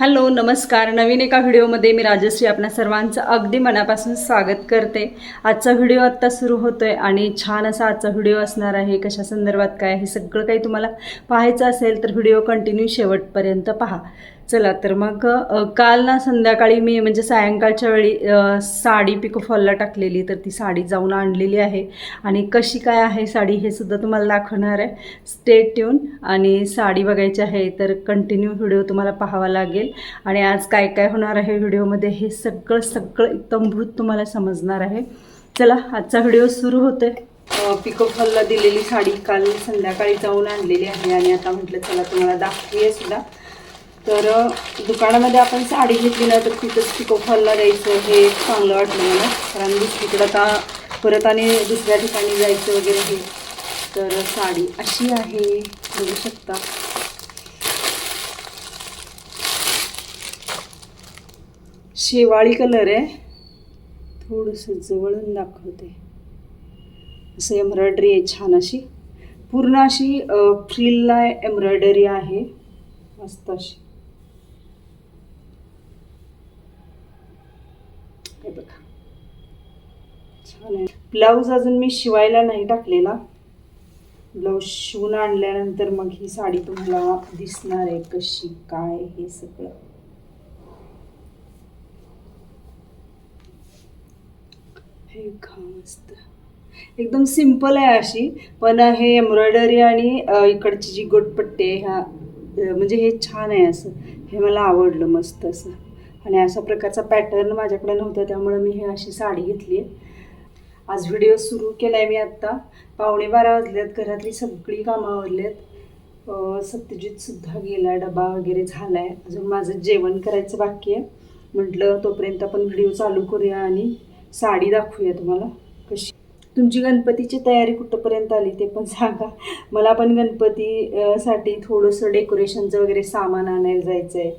Hello नमस्कार. नवीन एका व्हिडिओमध्ये मी राजश्री आपणा सर्वांचं अगदी मनापासून स्वागत करते. आजचा व्हिडिओ आत्ता सुरू होतो आहे आणि छान असा आजचा व्हिडिओ असणार आहे. कशा संदर्भात काय हे सगळं काही तुम्हाला पाहायचं असेल तर व्हिडिओ कंटिन्यू शेवटपर्यंत पहा. चला तर मग काल ना संध्याकाळी मी म्हणजे सायंकाळच्या वेळी साडी पिको फॉलला टाकलेली तर ती साडी जाऊन आणलेली आहे. आणि कशी काय आहे साडी हे सुद्धा तुम्हाला दाखवणार आहे. स्टेट ट्यून आणि साडी बघायची आहे तर कंटिन्यू व्हिडिओ तुम्हाला पाहावा लागेल. आणि आज काय काय होणार आहे व्हिडिओमध्ये हे सगळं सगळं इतंभूत तुम्हाला समजणार आहे. चला आजचा व्हिडिओ सुरू होतो पिको फॉलला दिलेली साडी काल संध्याकाळी जाऊन आणलेली आहे. आणि आता म्हटलं चला तुम्हाला दाखवूया सुद्धा. तर दुकानामध्ये आपण साडी घेतली ना तर तिथंच पिको फॉलला द्यायचं हे चांगलं वाटलं मला. कारण दुसरीकडं आता परत आणि दुसऱ्या ठिकाणी जायचं वगैरे हे. तर साडी अशी आहे. बघू शकता. शेवाळी कलर आहे. थोडंसं जवळून दाखवते. असं एम्ब्रॉयडरी आहे छान अशी. पूर्ण अशी फ्रिलला एम्ब्रॉयडरी आहे. मस्त अशी. हे बघा. छान आहे. ब्लाऊज अजून मी शिवायला नाही टाकलेला. ब्लाऊज शिवून आणल्यानंतर मग ही साडी तुम्हाला दिसणार आहे कशी काय हे सगळं. हे का मस्त. एकदम सिंपल आहे अशी पण हे एम्ब्रॉयडरी आणि इकडची जी गोटपट्टी आहे ह्या म्हणजे हे छान आहे असं. हे मला आवडलं मस्त असं. आणि अशा प्रकारचा पॅटर्न माझ्याकडे नव्हता त्यामुळे मी हे अशी साडी घेतली आहे. आज व्हिडिओ सुरू केला आहे मी आत्ता पावणे बारा वाजलेत घरातली सगळी कामं आवरलेत. आहेत सत्यजितसुद्धा गेला डबा वगैरे झाला आहे अजून माझं जेवण करायचं बाकी आहे. म्हटलं तोपर्यंत आपण व्हिडिओ चालू करूया आणि साडी दाखवूया तुम्हाला कशी. तुमची गणपतीची तयारी कुठंपर्यंत आली ते पण सांगा. मला पण गणपती साठी थोडंसं डेकोरेशनचं वगैरे सामान आणायला जायचं आहे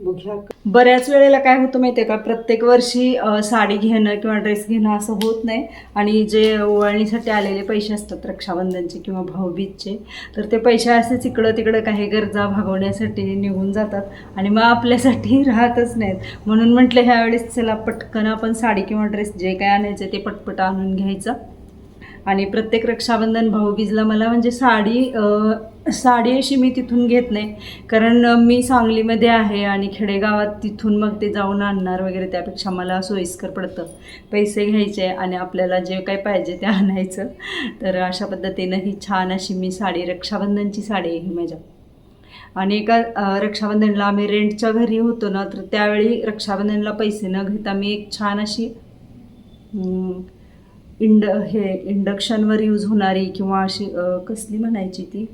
बघूया. बऱ्याच वेळेला काय होतं माहिती आहे का? प्रत्येक वर्षी साडी घेणं किंवा ड्रेस घेणं असं होत नाही. आणि जे ओवाळणीसाठी आलेले पैसे असतात रक्षाबंधनचे किंवा भाऊबीजचे तर ते पैसे असेच इकडं तिकडं काही गरजा भागवण्यासाठी निघून जातात आणि मग आपल्यासाठी राहतच नाहीत. म्हणून म्हटलं ह्यावेळेस चला पटकन आपण साडी किंवा ड्रेस जे काय आणायचं ते पटपट आणून घ्यायचं. आणि प्रत्येक रक्षाबंधन भाऊबीजला मला म्हणजे साडी साडी अशी मी तिथून घेत नाही. कारण मी सांगलीमध्ये आहे आणि खेडेगावात तिथून मग ते जाऊन आणणार वगैरे त्यापेक्षा मला सोयीस्कर पडतं. पैसे घ्यायचे आणि आपल्याला जे काही पाहिजे ते आणायचं. तर अशा पद्धतीनं ही छान अशी मी साडी रक्षाबंधनची साडी आहे ही माझ्या. आणि एका रक्षाबंधनला आम्ही रेंटच्या घरी होतो ना तर त्यावेळी रक्षाबंधनला पैसे न घेता मी एक छान अशी इंड हे इंडक्शनवर यूज होणारी किंवा अशी कसली म्हणायची ती?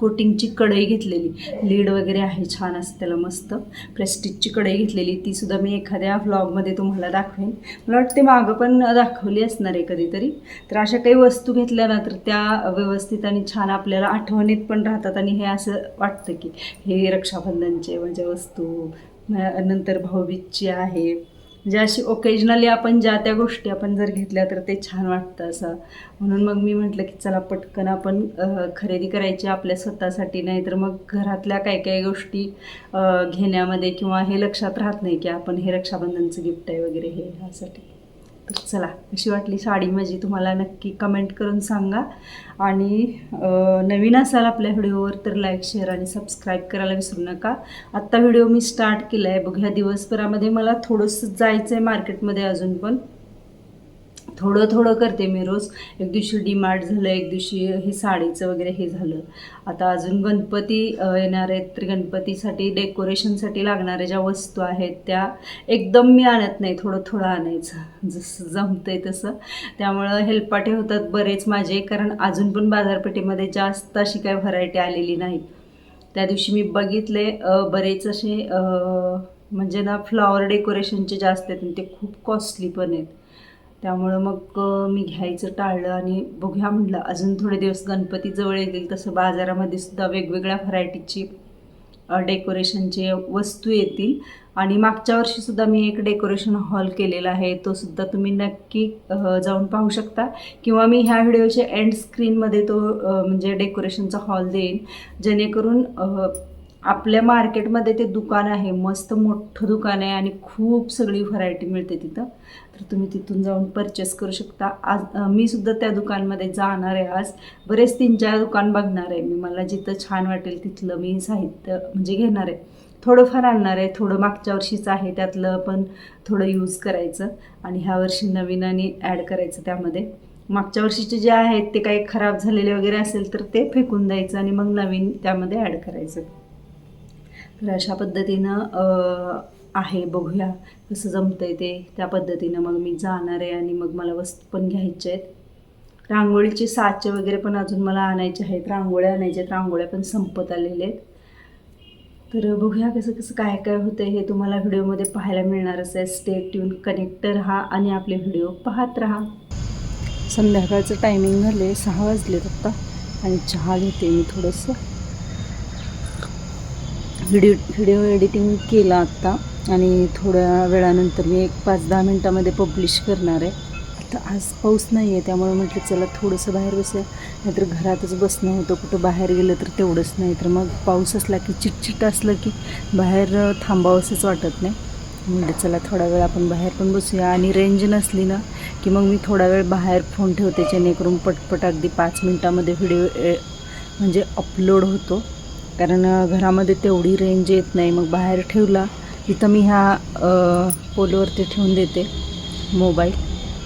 कोटिंगची कढई घेतलेली. लीड वगैरे आहे छान असते त्याला मस्त. प्रेस्टिजची कढई घेतलेली. ती सुद्धा मी एखाद्या व्लॉगमध्ये तुम्हाला दाखवेन. मला वाटते मागं पण दाखवली असणार आहे कधीतरी. तर अशा काही वस्तू घेतल्या ना तर त्या व्यवस्थित आणि छान आपल्याला आठवणीत पण राहतात आणि हे असं वाटतं की हे रक्षाबंधनचे म्हणजे वस्तू नंतर भाऊबीजची आहे. म्हणजे अशी ओकेजनली आपण ज्या त्या गोष्टी आपण जर घेतल्या तर ते छान वाटतं असं. म्हणून मग मी म्हटलं की चला पटकन आपण खरेदी करायची आपल्या स्वतःसाठी नाही तर मग घरातल्या काही काही गोष्टी घेण्यामध्ये किंवा हे लक्षात राहत नाही की आपण हे रक्षाबंधनचं गिफ्ट आहे वगैरे हे ह्यासाठी. तर चला कशी वाटली साडी माझी. तुम्हाला नक्की कमेंट करून सांगा. आणि नवीन असाल आपल्या व्हिडिओवर तर लाईक शेअर आणि सबस्क्राईब करायला विसरू नका. आत्ता व्हिडिओ मी स्टार्ट केला आहे बघूया दिवसभरामध्ये मला थोडंसं जायचं आहे मार्केटमध्ये अजून पण. थोडं थोडं करते मी रोज. एक दिवशी डीमार्ट झालं एक दिवशी हे साडीचं वगैरे हे झालं. आता अजून गणपती येणार आहेत तर गणपतीसाठी डेकोरेशनसाठी लागणाऱ्या ज्या वस्तू आहेत त्या एकदम मी आणत नाही थोडं थोडं आणायचं. जसं जमतंय तसं. त्यामुळं हेलपाटे होतात बरेच माझे कारण अजून पण बाजारपेठेमध्ये जास्त अशी काही व्हरायटी आलेली नाही. त्या दिवशी मी बघितले बरेच असे म्हणजे ना फ्लॉवर डेकोरेशनचे जास्त आहेत आणि ते खूप कॉस्टली पण आहेत. त्यामुळं मग मी घ्यायचं टाळलं आणि बघूया म्हटलं अजून थोडे दिवस गणपती जवळ येतील तसं बाजारामध्ये सुद्धा वेगवेगळ्या व्हरायटीची डेकोरेशनचे वस्तू येतील. आणि मागच्या वर्षीसुद्धा मी एक डेकोरेशन हॉल केलेला आहे तो सुद्धा तुम्ही नक्की जाऊन पाहू शकता. किंवा मी ह्या व्हिडिओच्या एंड स्क्रीनमध्ये तो म्हणजे डेकोरेशनचा हॉल देईन जेणेकरून आपल्या मार्केटमध्ये ते दुकान आहे मस्त मोठं दुकान आहे आणि खूप सगळी व्हरायटी मिळते तिथं. तर तुम्ही तिथून जाऊन परचेस करू शकता. आज मी सुद्धा त्या दुकानमध्ये जाणार आहे आज. बरेच तीन चार दुकान बघणार आहे मी. मला जिथं छान वाटेल तिथलं मी साहित्य म्हणजे घेणार आहे. थोडंफार आणणार आहे. थोडं मागच्या वर्षीचं आहे त्यातलं पण थोडं यूज करायचं. आणि ह्या वर्षी नवीन आणि ॲड करायचं त्यामध्ये. मागच्या वर्षीचे जे आहेत ते काही खराब झालेले वगैरे असेल तर ते फेकून द्यायचं आणि मग नवीन त्यामध्ये ॲड करायचं. तर अशा पद्धतीनं आहे बघूया कसं जमतंय ते. त्या पद्धतीनं मग मी जाणार आहे आणि मग मला वस्तू पण घ्यायच्या आहेत. रांगोळीचे साचे वगैरे पण अजून मला आणायचे आहेत. रांगोळ्या आणायच्या आहेत. रांगोळ्या पण संपत आलेल्या आहेत. तर बघूया कसं कसं काय काय होतं हे तुम्हाला व्हिडिओमध्ये पाहायला मिळणारच आहे स्टे ट्यून कनेक्ट राहा आणि आपले व्हिडिओ पाहत राहा. संध्याकाळचं टायमिंग झाले सहा वाजलेत आत्ता आणि चहा घेते मी थोडंसं. व्हिडिओ व्हिडिओ एडिटिंग केला आत्ता आणि थोड्या वेळानंतर मी एक पाच दहा मिनटामध्ये पब्लिश करणार आहे. आता आज पाऊस नाही आहे त्यामुळे म्हटलं चला थोडंसं बाहेर बसूया. नाहीतर घरातच बसणं होतं कुठं बाहेर गेलं तर तेवढंच नाही. तर मग पाऊस असला की चिटचिट असलं की बाहेर थांबावंसंच वाटत नाही. म्हणजे चला थोडा वेळ आपण बाहेर पण बसूया. आणि रेंज नसली ना की मग मी थोडा वेळ बाहेर फोन ठेवते जेणेकरून पटपट अगदी पाच मिनटामध्ये व्हिडिओ ए- म्हणजे अपलोड होतो. कारण घरामध्ये तेवढी रेंज येत नाही. मग बाहेर ठेवला. इथं मी ह्या पोलवरती ठेवून देते. मोबाईल.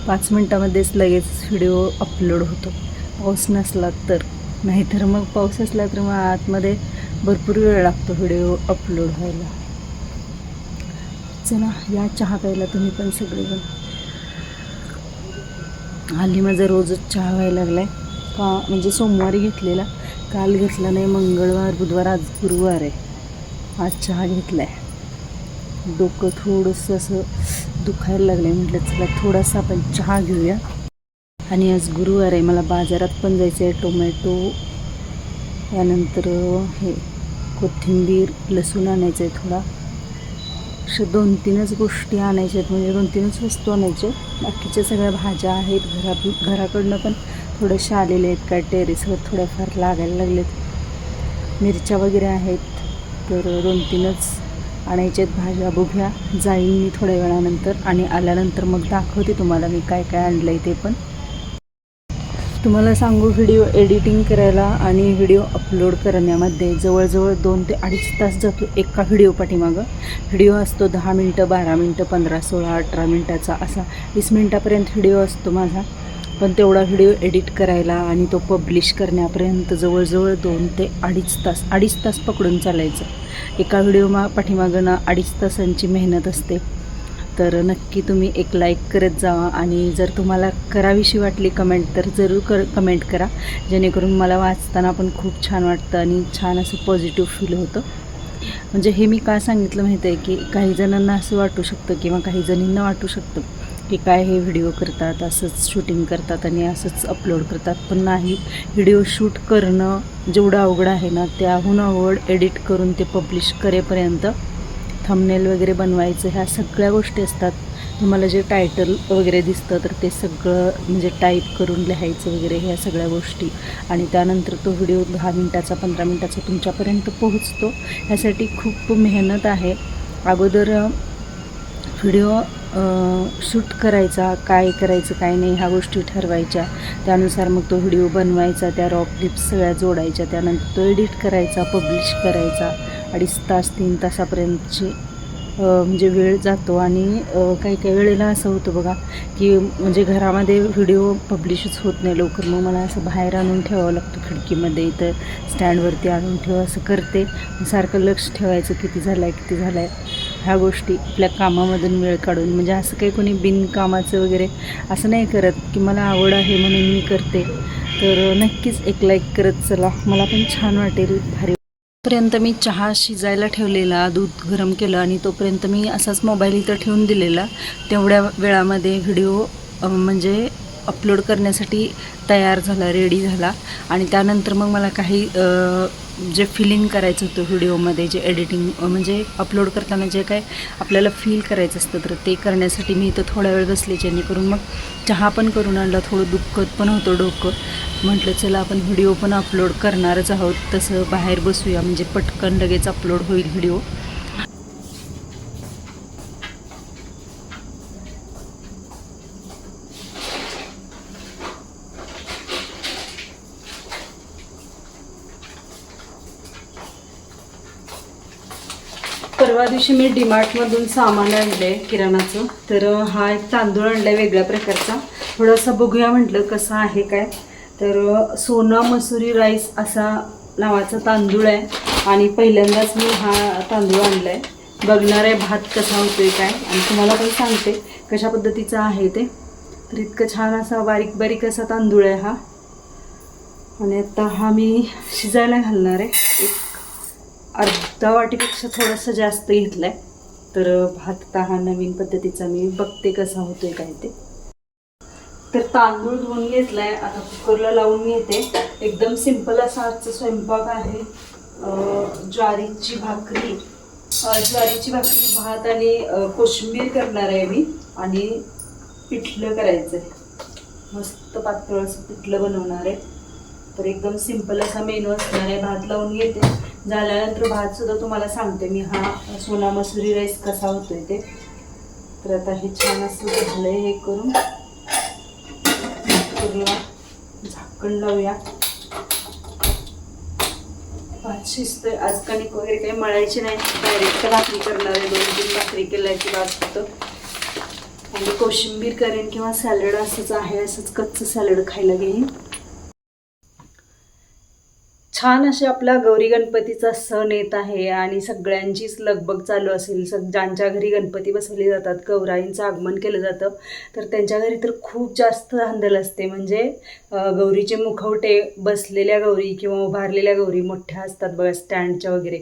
पाच मिनटामध्येच लगेच व्हिडिओ अपलोड होतो. पाऊस नसला तर. नाहीतर मग पाऊस असला तर मग आतमध्ये भरपूर वेळ लागतो व्हिडिओ अपलोड व्हायला. चला या चहा प्यायला तुम्ही पण सगळेजण. हल्ली माझा रोजच चहा व्हायला लागला आहे का म्हणजे सोमवारी घेतलेला. काल घेतला नाही मंगळवार बुधवार आज गुरुवार आहे. आज चहा घेतला आहे डोकं थोडंसं असं दुखायला लागलं आहे म्हटलं चला थोडासा आपण चहा घेऊया. आणि आज गुरुवार आहे. मला बाजारात पण जायचं आहे टोमॅटो यानंतर हे कोथिंबीर लसूण आणायचं आहे थोडा. अशा दोन तीनच गोष्टी आणायच्या आहेत म्हणजे दोन तीनच वस्तू आणायच्या. आहेत. बाकीच्या सगळ्या भाज्या आहेत घरा घराकडनं पण थोडेसे आलेले आहेत काय टेरेसवर थोड्याफार लागायला लागलेत. मिरच्या वगैरे आहेत. तर दोन तीनच आणायच्या आहेत. भाज्या बघूया. जाईन मी थोड्या वेळानंतर. आणि आल्यानंतर मग दाखवते तुम्हाला मी काय काय आणलं आहे ते पण. तुम्हाला सांगू व्हिडिओ एडिटिंग करायला आणि व्हिडिओ अपलोड करण्यामध्ये जवळजवळ दोन ते अडीच तास जातो एका व्हिडिओ पाठीमागं. व्हिडिओ असतो दहा मिनटं बारा मिनटं पंधरा सोळा अठरा मिनटाचा असा. वीस मिनटापर्यंत व्हिडिओ असतो माझा. पण तेवढा व्हिडिओ एडिट करायला आणि तो पब्लिश करण्यापर्यंत जवळजवळ दोन ते अडीच तास अडीच तास पकडून चालायचं. एका व्हिडिओ मा पाठीमागं ना अडीच तासांची मेहनत असते. तर नक्की तुम्ही एक लाईक करत जावा आणि जर तुम्हाला करावीशी वाटली कमेंट तर जरूर कर कमेंट करा. जेणेकरून मला वाचताना पण खूप छान वाटतं आणि छान असं पॉझिटिव्ह फील होतं. म्हणजे हे मी का सांगितलं माहीत आहे की काही जणांना असं वाटू शकतं किंवा काही जणींना वाटू शकतं. की काय हे व्हिडिओ करतात असंच शूटिंग करतात आणि असंच अपलोड करतात. पण नाही व्हिडिओ शूट करणं जेवढं अवघड आहे ना त्याहून अवघड एडिट करून ते पब्लिश करेपर्यंत थंबनेल वगैरे बनवायचं ह्या सगळ्या गोष्टी असतात. तुम्हाला जे टायटल वगैरे दिसतं तर ते सगळं म्हणजे टाईप करून लिहायचं वगैरे ह्या सगळ्या गोष्टी. आणि त्यानंतर तो व्हिडिओ दहा मिनटाचा पंधरा मिनटाचा तुमच्यापर्यंत पोहोचतो. ह्यासाठी खूप मेहनत आहे. अगोदर व्हिडिओ शूट करायचा काय करायचं काय नाही ह्या गोष्टी ठरवायच्या. त्यानुसार मग तो व्हिडिओ बनवायचा त्या रॉ क्लिप्स सगळ्या जोडायच्या. त्यानंतर तो एडिट करायचा पब्लिश करायचा. अडीच तास तीन तासापर्यंतची म्हणजे वेळ जातो. आणि काही काही वेळेला असं होतं बघा की म्हणजे घरामध्ये व्हिडिओ पब्लिशच होत नाही लवकर. मग मला असं बाहेर आणून ठेवावं लागतं खिडकीमध्ये इथं स्टँडवरती आणून ठेवा असं करते. सारखं लक्ष ठेवायचं किती झालं आहे किती झालं आहे ह्या गोष्टी आपल्या कामामधून वेळ काढून म्हणजे असं काही कोणी बिनकामाचं वगैरे असं नाही करत की मला आवड आहे म्हणून मी करते. तर नक्कीच एक लाईक करत चला. मला पण छान वाटेल भारी. पर्यंत मी चहा शिजायला ठेवलेला दूध गरम केलं आणि तोपर्यंत मी असाच मोबाईल इथं ठेवून दिलेला. तेवढ्या वेळामध्ये व्हिडिओ म्हणजे अपलोड करण्यासाठी तयार झाला रेडी झाला. आणि त्यानंतर मग मला काही जे फिलिंग करायचं होतं व्हिडिओमध्ये जे एडिटिंग म्हणजे अपलोड करताना जे काय आपल्याला फील करायचं असतं तर ते करण्यासाठी मी इथं थोडा वेळ बसले जेणेकरून मग चहा पण करून आणला थोडं दुःखत पण होतं डोकं. म्हटलं चला आपण व्हिडिओ पण अपलोड करणारच आहोत तसं बाहेर बसूया म्हणजे पटकन लगेच अपलोड होईल व्हिडिओ परवा दिवशी मी डीमार्टमधून सामान आणलं आहे किराणाचं. तर हा एक तांदूळ आणलाय आहे वेगळ्या प्रकारचा. थोडासा बघूया म्हटलं कसा आहे काय. तर सोना मसुरी राईस असा नावाचा तांदूळ आहे. आणि पहिल्यांदाच मी हा तांदूळ आणला आहे बघणार आहे भात कसा होतोय काय. आणि तुम्हाला पण सांगते कशा पद्धतीचा आहे ते. तर इतकं छान असा बारीक बारीक असा तांदूळ आहे हा. आणि आता हा मी शिजायला घालणार आहे. एक अर्धा वाटीपेक्षा थोडंसं जास्त घेतलं आहे तर भात आता हा नवीन पद्धतीचा मी बघते कसा होतोय काय ते. तर तांदूळ धुवून घेतलाय. आता कुकरला लावून घेते. एकदम सिंपल असा आजचा स्वयंपाक आहे. ज्वारीची भाकरी. ज्वारीची भाकरी भात आणि कोशिंबीर करणार आहे मी. आणि पिठलं करायचं आहे मस्त पातळ असं पिठलं बनवणार आहे. तर एकदम सिंपल असा मेनू असणार आहे. भात लावून घेते. झाल्यानंतर भात सुद्धा तुम्हाला सांगते मी. हा सोना मसुरी राईस कसा होतोय ते. तर आता हे छान असं झालंय हे करून. कुकरला झाकण लावूया. भात शिजतोय. आज कणिक वगैरे काही मळायची नाही. डायरेक्ट भाकरी करणार आहे. दोन तीन भाकरी केल्याची भात होतं. आणि कोशिंबीर करेन किंवा सॅलड असंच आहे. असंच कच्चं सॅलड खायला घेईन. छान असे आपला गौरी गणपतीचा सण येत आहे आणि सगळ्यांचीच लगबग चालू असेल. सग ज्यांच्या घरी गणपती बसवले जातात गौराईंचं आगमन केलं जातं तर त्यांच्या घरी तर खूप जास्त धांदल असते. म्हणजे गौरीचे मुखवटे बसलेल्या गौरी किंवा उभारलेल्या गौरी मोठ्या असतात बघा स्टँडच्या वगैरे.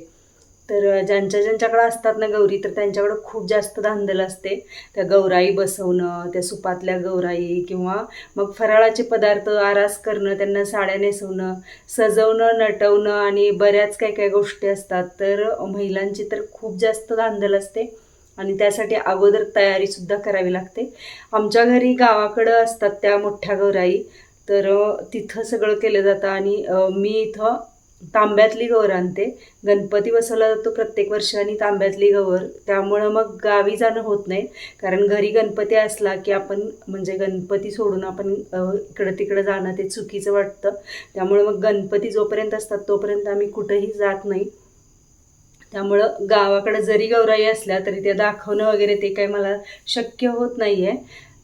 तर ज्यांच्या ज्यांच्याकडे असतात ना गौरी तर त्यांच्याकडं खूप जास्त धांदल असते. त्या गौराई बसवणं त्या सुपातल्या गौराई किंवा मग फराळाचे पदार्थ आरास करणं त्यांना साड्या नेसवणं सजवणं नटवणं आणि बऱ्याच काही काही गोष्टी असतात. तर महिलांची तर खूप जास्त धांदल असते आणि त्यासाठी अगोदर तयारीसुद्धा करावी लागते. आमच्या घरी गावाकडं असतात त्या मोठ्या गौराई. तर तिथं सगळं केलं जातं आणि मी इथं तांब्यातली गौर आणते. गणपती बसवला जातो प्रत्येक वर्षाने आणि तांब्यातली गवर. त्यामुळं मग गावी जाणं होत नाही. कारण घरी गणपती असला की आपण म्हणजे गणपती सोडून आपण इकडं तिकडं जाणं ते चुकीचं वाटतं. त्यामुळं मग गणपती जोपर्यंत असतात तोपर्यंत आम्ही कुठंही जात नाही. त्यामुळं गावाकडं जरी गौराई असल्या तरी त्या दाखवणं वगैरे ते काही मला शक्य होत नाही आहे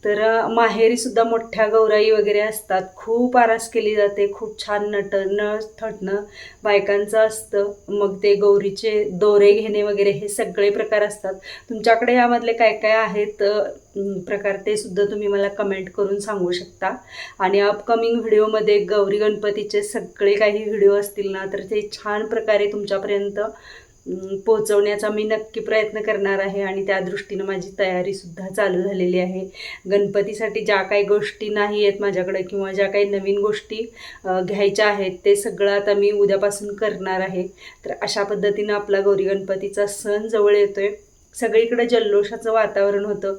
तर माहेरीसुद्धा मोठ्या गौराई वगैरे असतात. खूप आरास केली जाते. खूप छान नटणं थटणं बायकांचं असतं. मग ते गौरीचे दोरे घेणे वगैरे हे सगळे प्रकार असतात. तुमच्याकडे यामधले काय काय आहेत प्रकार ते सुद्धा तुम्ही मला कमेंट करून सांगू शकता. आणि अपकमिंग व्हिडिओमध्ये गौरी गणपतीचे सगळे काही व्हिडिओ असतील ना तर ते छान प्रकारे तुमच्यापर्यंत पोचवण्याचा पोहोचवण्याचा मी नक्की प्रयत्न करणार आहे आणि त्या दृष्टीनं माझी तयारीसुद्धा चालू झालेली आहे. गणपतीसाठी ज्या काही गोष्टी नाही आहेत माझ्याकडे किंवा ज्या काही नवीन गोष्टी घ्यायच्या आहेत ते सगळं आता मी उद्यापासून करणार आहे. तर अशा पद्धतीनं आपला गौरी गणपतीचा सण जवळ येतो आहे सगळीकडे जल्लोषाचं वातावरण होतं.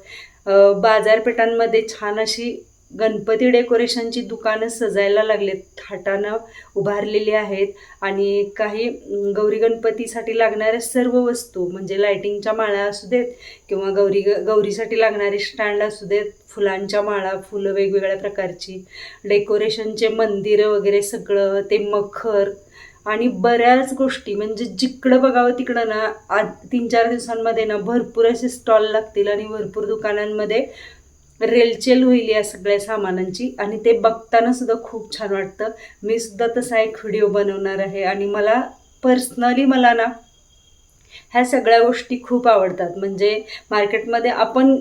बाजारपेठांमध्ये छान अशी गणपती डेकोरेशनची दुकानं सजायला लागलेत थाटानं उभारलेली आहेत आणि काही गौरी गणपतीसाठी लागणाऱ्या सर्व वस्तू म्हणजे लायटिंगच्या माळा असू देत किंवा गौरी गौरीसाठी लागणारे स्टँड असू देत फुलांच्या माळा फुलं वेगवेगळ्या प्रकारची डेकोरेशनचे मंदिरं वगैरे सगळं ते मखर आणि बऱ्याच गोष्टी म्हणजे जिकडं बघावं तिकडं ना आज तीन चार दिवसांमध्ये ना भरपूर असे स्टॉल लागतील आणि भरपूर दुकानांमध्ये रेलचेल होईल या सगळ्या सामानांची. आणि ते बघताना सुद्धा खूप छान वाटतं. मी सुद्धा तसा एक व्हिडिओ बनवणार आहे. आणि मला पर्सनली मला ना ह्या सगळ्या गोष्टी खूप आवडतात. म्हणजे मार्केटमध्ये आपण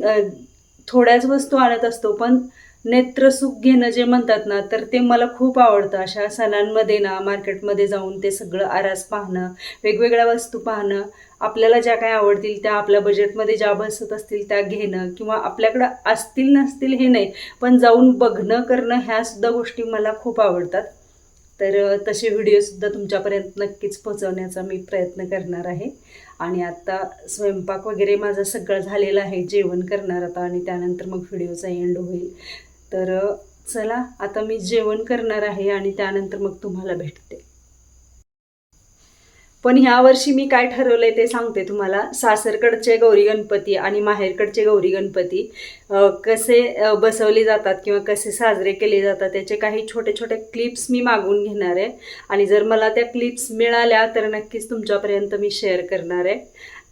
थोड्याच वस्तू आणत असतो पण नेत्रसुख घेणं जे म्हणतात ना तर ते मला खूप आवडतं. अशा सणांमध्ये ना मार्केटमध्ये जाऊन ते सगळं आरास पाहणं वेगवेगळ्या वस्तू पाहणं आपल्याला ज्या काय आवडतील त्या आपल्या बजेटमध्ये ज्या बसत असतील त्या घेणं किंवा आपल्याकडं असतील नसतील हे नाही पण जाऊन बघणं करणं ह्यासुद्धा गोष्टी मला खूप आवडतात. तर तसे व्हिडिओसुद्धा तुमच्यापर्यंत नक्कीच पोहोचवण्याचा मी प्रयत्न करणार आहे. आणि आत्ता स्वयंपाक वगैरे माझं सगळं झालेलं आहे जेवण करणार आता आणि त्यानंतर मग व्हिडिओचा एंड होईल. तर चला आता मी जेवण करणार आहे आणि त्यानंतर मग तुम्हाला भेटते. पण ह्या वर्षी मी काय ठरवलंय ते सांगते तुम्हाला. सासरकडचे गौरी गणपती आणि माहेरकडचे गौरी गणपती कसे बसवले जातात किंवा कसे साजरे केले जातात त्याचे काही छोटे छोटे क्लिप्स मी मागून घेणार आहे. आणि जर मला त्या क्लिप्स मिळाल्या तर नक्कीच तुमच्यापर्यंत मी शेअर करणार आहे.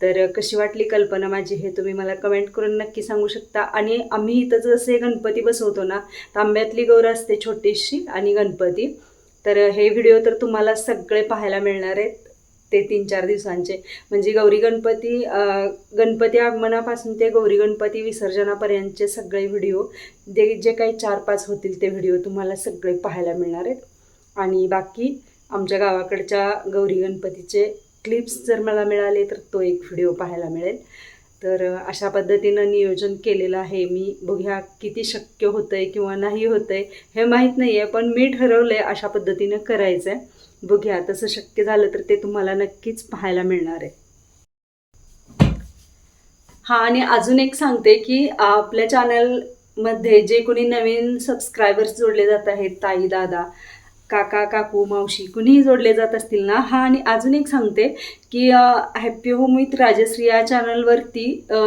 तर कशी वाटली कल्पना माझी हे तुम्ही मला कमेंट करून नक्की सांगू शकता. आणि आम्ही इथं जसे गणपती बसवतो ना तांब्यातली गौर असते छोटीशी आणि गणपती. तर हे व्हिडिओ तर तुम्हाला सगळे पाहायला मिळणार आहेत ते तीन चार दिवसांचे. म्हणजे गौरी गणपती गणपती आगमनापासून ते गौरी गणपती विसर्जनापर्यंतचे सगळे व्हिडिओ जे जे काही चार पाच होतील ते व्हिडिओ तुम्हाला सगळे पाहायला मिळणार आहेत. आणि बाकी आमच्या गावाकडच्या गौरी गणपतीचे क्लिप्स जर मला मिळाले तर तो एक व्हिडिओ पाहायला मिळेल. तर अशा पद्धतीनं नियोजन केलेलं आहे. मी बघूया किती शक्य होतंय किंवा नाही होतंय हे माहीत नाही आहे पण मी ठरवलं आहे अशा पद्धतीनं करायचं आहे बघूया तसं शक्य झालं तर ते तुम्हाला नक्कीच पाहायला मिळणार आहे. हा आणि अजून एक सांगते की आपल्या चॅनलमध्ये जे कोणी नवीन सबस्क्रायबर्स जोडले जात आहेत ताई दादा काका काकू मावशी कुणीही जोडले जात असतील ना हा आणि अजून एक सांगते की हॅपी होम विथ राजश्री या चॅनलवरती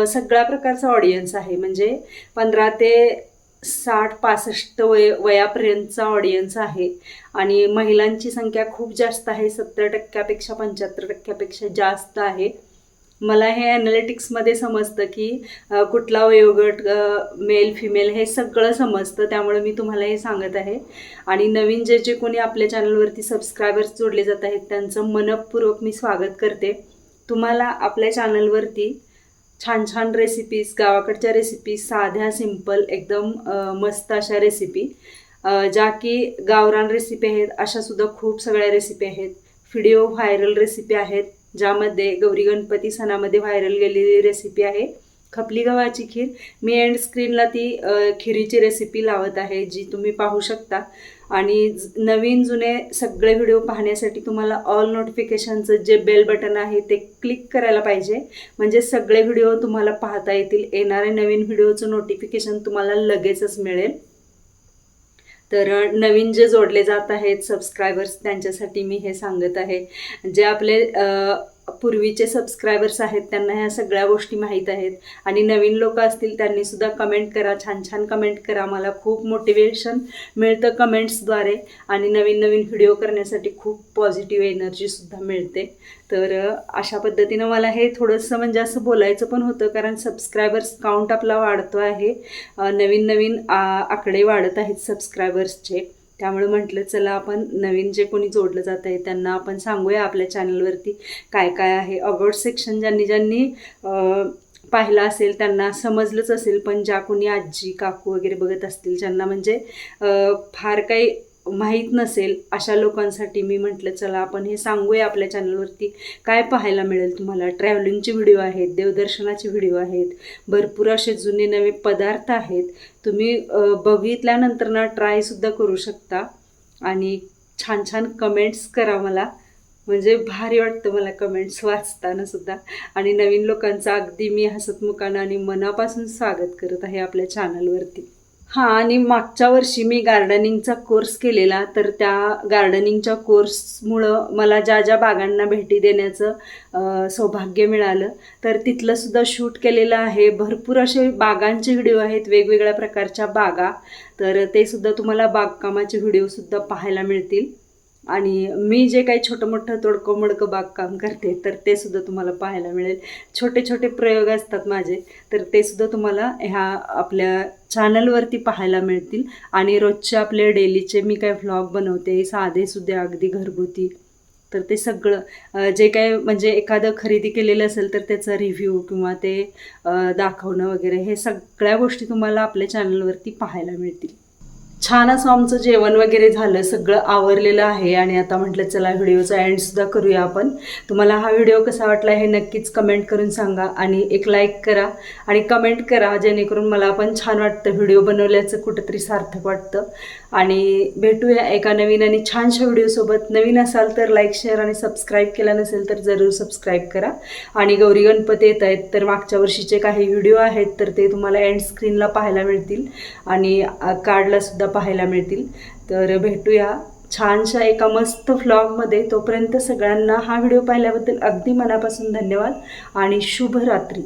सगळ्या प्रकारचा ऑडियन्स आहे. म्हणजे पंधरा ते साठ पासष्ट वय वयापर्यंतचा ऑडियन्स आहे. आणि महिलांची संख्या खूप जास्त आहे. सत्तर टक्क्यापेक्षा पंच्याहत्तर टक्क्यापेक्षा जास्त आहे. मला हे ॲनालिटिक्समध्ये समजतं की कुठला वयोगट मेल फिमेल हे सगळं समजतं. त्यामुळे मी तुम्हाला हे सांगत आहे. आणि नवीन जे जे कोणी आपल्या चॅनलवरती सबस्क्रायबर्स जोडले जात आहेत त्यांचं मनपूर्वक मी स्वागत करते. तुम्हाला आपल्या चॅनलवरती छान छान रेसिपीज गावाकडच्या रेसिपीज साध्या सिंपल एकदम मस्त अशा रेसिपी ज्या की गावरान रेसिपी आहेत अशा सुद्धा खूप सगळ्या रेसिपी आहेत. व्हिडिओ व्हायरल रेसिपी आहेत. ज्यामध्ये गौरी गणपती सणामध्ये व्हायरल गेलेली रेसिपी आहे. खपली गव्हाची खीर. मी एंड स्क्रीनला ती खिरीची रेसिपी लावत आहे जी तुम्ही पाहू शकता. आणि नवीन जुने सगळे व्हिडिओ पाहण्यासाठी तुम्हाला ऑल नोटिफिकेशनचं जे बेल बटन आहे ते क्लिक करायला पाहिजे. म्हणजे सगळे व्हिडिओ तुम्हाला पाहता येतील. येणारे नवीन व्हिडिओचं नोटिफिकेशन तुम्हाला लगेचच मिळेल. तर नवीन जे जोडले जात आहेत सबस्क्रायबर्स त्यांच्यासाठी मी हे सांगत आहे. जे आपले पूर्वीचे सबस्क्रायबर्स आहेत त्यांना ह्या सगळ्या गोष्टी माहीत आहेत. आणि नवीन लोक असतील त्यांनी सुद्धा कमेंट करा छान छान कमेंट करा. मला खूप मोटिवेशन मिळतं कमेंट्सद्वारे आणि नवीन नवीन व्हिडिओ करण्यासाठी खूप पॉझिटिव्ह एनर्जीसुद्धा मिळते. तर अशा पद्धतीनं मला हे थोडंसं म्हणजे असं बोलायचं पण होतं कारण सबस्क्रायबर्स काउंट आपला वाढतो आहे. नवीन नवीन आ, आकडे वाढत आहेत सबस्क्रायबर्सचे त्यामुळे म्हटलं चला आपण नवीन जे कोणी जोडलं जात आहे त्यांना आपण सांगूया आपल्या चॅनलवरती काय काय आहे. अवॉर्ड सेक्शन ज्यांनी ज्यांनी पाहिलं असेल त्यांना समजलंच असेल पण ज्या कोणी आजी काकू वगैरे बघत असतील ज्यांना म्हणजे फार काही माहीत नसेल अशा लोकांसाठी मी म्हटलं चला आपण हे सांगूया आपल्या चॅनलवरती. काय पाहायला मिळेल तुम्हाला? ट्रॅव्हलिंगचे व्हिडिओ आहेत देवदर्शनाचे व्हिडिओ आहेत भरपूर असे जुने नवे पदार्थ आहेत. तुम्ही बघितल्यानंतर ना ट्रायसुद्धा करू शकता आणि छान छान कमेंट्स करा मला. म्हणजे भारी वाटतं मला कमेंट्स वाचताना सुद्धा. आणि नवीन लोकांचं अगदी मी हसतमुखानं आणि मनापासून स्वागत करत आहे आपल्या चॅनलवरती. हां आणि मागच्या वर्षी मी गार्डनिंगचा कोर्स केलेला. तर त्या गार्डनिंगच्या कोर्समुळं मला ज्या ज्या बागांना भेटी देण्याचं सौभाग्य मिळालं. तर तिथलं सुद्धा शूट केलेलं आहे. भरपूर असे बागांचे व्हिडिओ आहेत वेगवेगळ्या प्रकारच्या बागा. तर ते सुद्धा तुम्हाला बागकामाचे व्हिडिओसुद्धा पाहायला मिळतील. आणि मी जे काही छोटं मोठं तोडकं मोडकं बागकाम करते तर ते सुद्धा तुम्हाला पाहायला मिळेल. छोटे छोटे प्रयोग असतात माझे तर ते सुद्धा तुम्हाला ह्या आपल्या चॅनलवरती पाहायला मिळतील. आणि रोजचे आपले डेलीचे मी काय व्लॉग बनवते साधे सुद्धा अगदी घरगुती. तर ते सगळं जे काय म्हणजे एखादं खरेदी केलेलं असेल तर त्याचा रिव्ह्यू किंवा ते दाखवणं वगैरे हे सगळ्या गोष्टी तुम्हाला आपल्या चॅनलवरती पाहायला मिळतील. छान असं आमचं जेवण वगैरे झालं सगळं आवरलेलं आहे आणि आता म्हटलं चला व्हिडिओचा एंडसुद्धा करूया आपण. तुम्हाला हा व्हिडिओ कसा वाटला हे नक्कीच कमेंट करून सांगा आणि एक लाईक करा आणि कमेंट करा जेणेकरून मला पण छान वाटतं व्हिडिओ बनवल्याचं कुठंतरी सार्थक वाटतं. आणि भेटूया एका नवीन आणि छानशा व्हिडिओसोबत नवीन असाल तर लाईक शेअर आणि सबस्क्राईब केला नसेल तर जरूर सबस्क्राईब करा. आणि गौरी गणपती येत आहेत तर मागच्या वर्षीचे काही व्हिडिओ आहेत तर ते तुम्हाला एंड स्क्रीनला पाहायला मिळतील. आणि कार्डलासुद्धा पाहायला मिळतील. तर भेटूया छानशा एका मस्त फ्लॉगमध्ये तोपर्यंत सगळ्यांना हा व्हिडिओ पाहिल्याबद्दल अगदी मनापासून धन्यवाद आणि शुभरात्री.